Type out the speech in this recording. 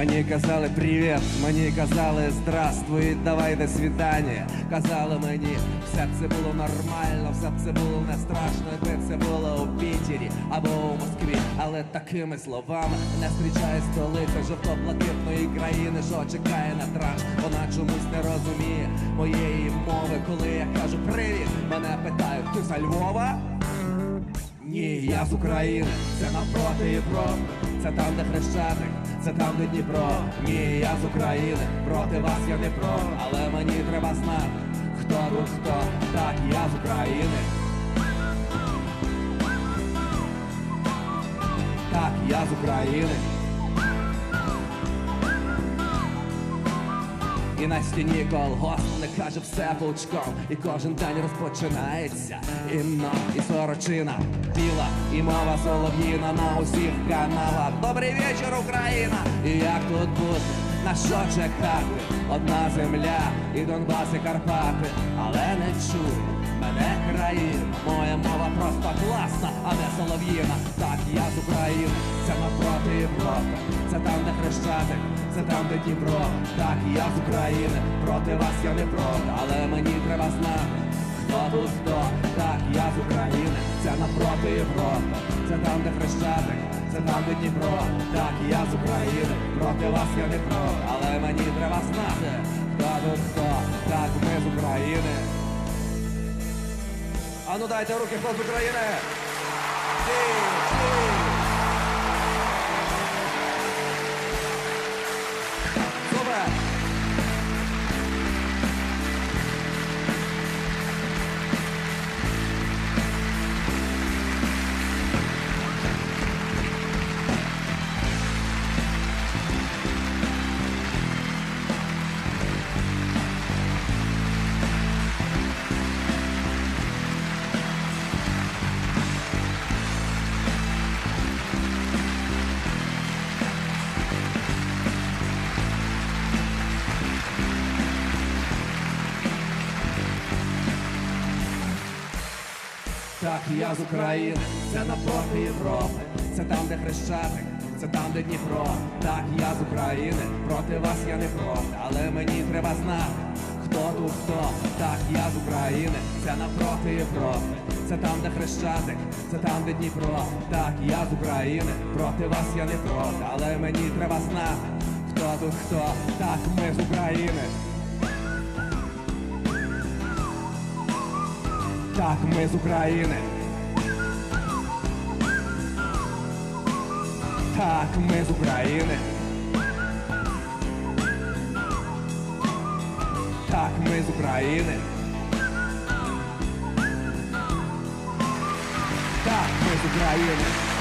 Мені казали привіт, мені казали здравствуй, давай до свидання. Казали мені, все це було нормально, все це було не страшно, якби це було у Пітері або у Москві. Але такими словами не зустрічає столиця жовто-блакитної країни, що чекає на транш. Вона чомусь не розуміє моєї мови, коли я кажу привіт, мене питають, ти з Львова? Ні, я з України, це навпроти Європи, це там, де Хрещатик, це там, де Дніпро. Ні, я з України, проти вас я не про, але мені треба знати, хто тут хто, так я з України. Так, я з України. І на стіні колгоспник каже все пучком І кожен день розпочинається Інно і сорочина Біла і мова солов'їна на усіх каналах Добрий вечір, Україна! І як тут бути? На що чекати? Одна земля і Донбас і Карпати Але не чуй мене країна Моя мова просто класна, а не солов'їна. Так, я з України, це навпроти Європи. Це там, де Хрещатик, це там, де Дніпро. Так, я з України, проти вас я не проти Але мені треба знати, хто тут хто. Так, я з України, це навпроти Європи. Це там, де Хрещатик, це там, де Дніпро. Так, я з України, проти вас я не проти Але мені треба знати, хто тут хто. Так, ми з України а ну дайте руки, флот України. Так, я з України, це навпроти Європи, це там, де Хрещатик, це там, де Дніпро. Так, я з України, проти вас я не проти, але мені треба знати, хто тут хто. Так, я з України, це навпроти Європи, це там, де Хрещатик, це там, де Дніпро. Так, я з України, проти вас я не проти, але мені треба знати, хто тут хто. Так, ми з України. Так, ми з України. Так, ми з України. Так, ми з України. Так, ми з України.